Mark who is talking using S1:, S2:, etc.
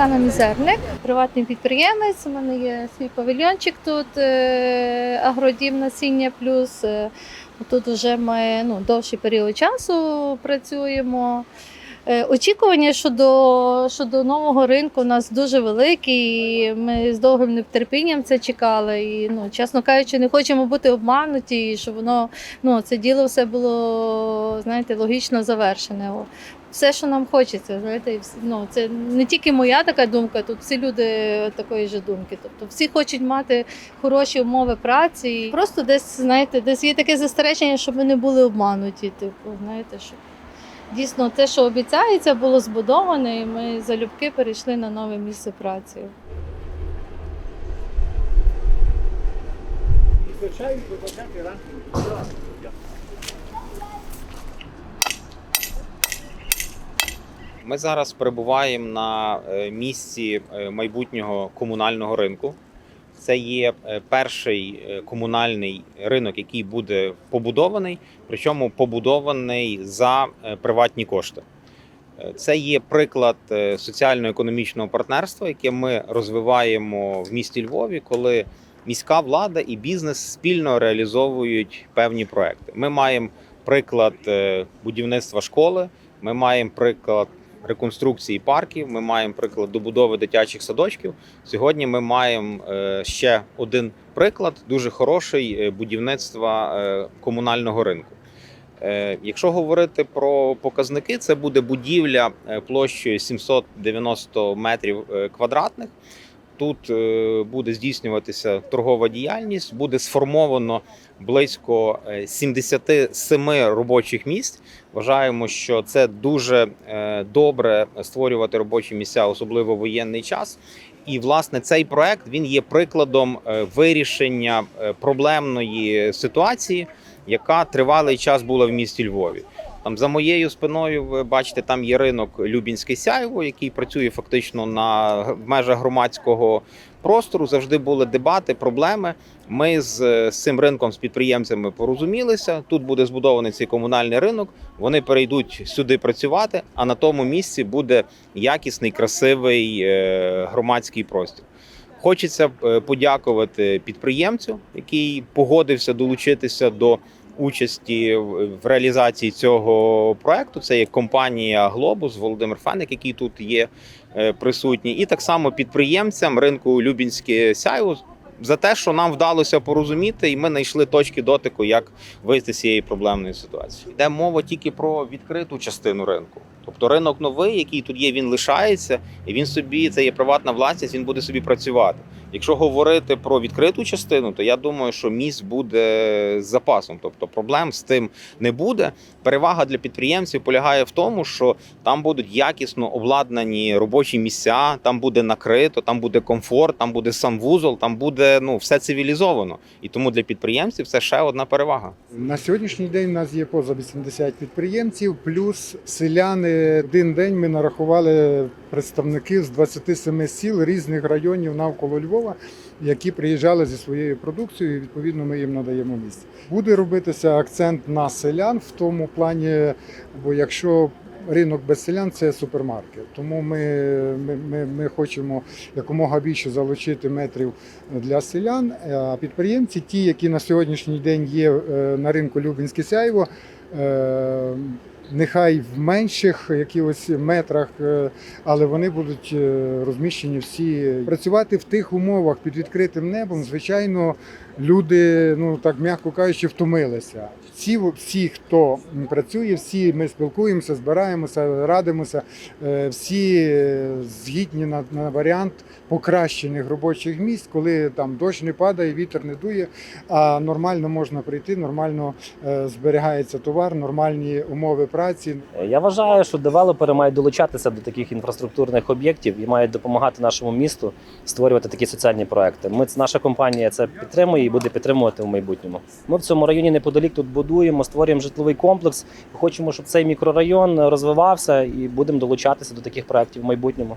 S1: Оксана Мізерник, приватний підприємець. У мене є свій павільйончик тут, е, агродім насіння плюс. Е, Тут вже ми ну, довший період часу працюємо. Е, Очікування щодо, щодо нового ринку у нас дуже великі. і Ми з довгим нетерпінням це чекали. І, ну, чесно кажучи, не хочемо бути обмануті, щоб воно ну, це діло все було знаєте, логічно завершене. Все, що нам хочеться, знаєте, ну, це не тільки моя така думка, тут всі люди такої ж думки. Тобто всі хочуть мати хороші умови праці. І просто десь, знаєте, десь є таке застереження, щоб ми не були обмануті. Типу, знаєте, що дійсно те, що обіцяється, було збудоване, і ми залюбки перейшли на нове місце праці.
S2: Ми зараз перебуваємо на е, місці е, майбутнього комунального ринку. Це є е, перший комунальний ринок, який буде побудований, причому побудований за приватні кошти. Це є приклад соціально-економічного партнерства, яке ми розвиваємо в місті Львові, коли міська влада і бізнес спільно реалізовують певні проекти. Ми маємо приклад будівництва школи. Ми маємо приклад реконструкції парків. Ми маємо приклад добудови дитячих садочків. Сьогодні ми маємо е, ще один приклад дуже хороший е, будівництва е, комунального ринку. Якщо говорити про показники, це буде будівля площею 790 метрів квадратних. Тут е, буде здійснюватися торгова діяльність, буде сформовано близько е, 77 робочих місць. Вважаємо, що це дуже е, добре створювати робочі місця, особливо в воєнний час. І власне цей проект він є прикладом е, вирішення е, проблемної ситуації, яка тривалий час була в місті Львові. Там за моєю спиною ви бачите, там є ринок Любінське Сяйво, який працює фактично на межах громадського простору. Завжди були дебати, проблеми. Ми з, з цим ринком з підприємцями порозумілися. Тут буде збудований цей комунальний ринок. Вони перейдуть сюди працювати, а на тому місці буде якісний, красивий е, громадський простір. Хочеться е, подякувати підприємцю, який погодився долучитися до участі в реалізації цього проекту. Це є компанія Глобус, Володимир Феник, який тут є е, присутній, і так само підприємцям ринку Любінське Сяйво за те, що нам вдалося порозуміти, і ми знайшли точки дотику, як вийти з цієї проблемної ситуації. Йде мова тільки про відкриту частину ринку. Тобто ринок новий, який тут є, він лишається, і він собі це є приватна власність, він буде собі працювати. Якщо говорити про відкриту частину, то я думаю, що місць буде з запасом. Тобто проблем з тим не буде. Перевага для підприємців полягає в тому, що там будуть якісно обладнані робочі місця, там буде накрито, там буде комфорт, там буде сам вузол, там буде ну все цивілізовано. І тому для підприємців це ще одна перевага.
S3: На сьогоднішній день у нас є поза 80 підприємців, плюс селяни. Один день ми нарахували представників з 27 сіл різних районів навколо Львова, які приїжджали зі своєю продукцією. і, Відповідно, ми їм надаємо місце. Буде робитися акцент на селян в тому плані, бо якщо Ринок без селян це супермаркет, тому ми, ми, ми, хочемо якомога більше залучити метрів для селян. А підприємці, ті, які на сьогоднішній день є е, на ринку Любінське Сяйво, е, нехай в менших якихось метрах, е, але вони будуть е, розміщені всі. Працювати в тих умовах під відкритим небом, звичайно, люди, ну так м'яко кажучи, втомилися. Всі, всі, хто працює, всі ми спілкуємося, збираємося, радимося, е, всі згідні на, на варіант покращених робочих місць, коли там дощ не падає, вітер не дує, а нормально можна прийти, нормально зберігається товар, нормальні умови праці.
S4: Я вважаю, що девелопери мають долучатися до таких інфраструктурних об'єктів і мають допомагати нашому місту створювати такі соціальні проекти. Ми наша компанія це підтримує і буде підтримувати в майбутньому. Ми в цьому районі неподалік тут будуємо, створюємо житловий комплекс. Хочемо, щоб цей мікрорайон розвивався, і будемо долучатися до таких проектів в майбутньому.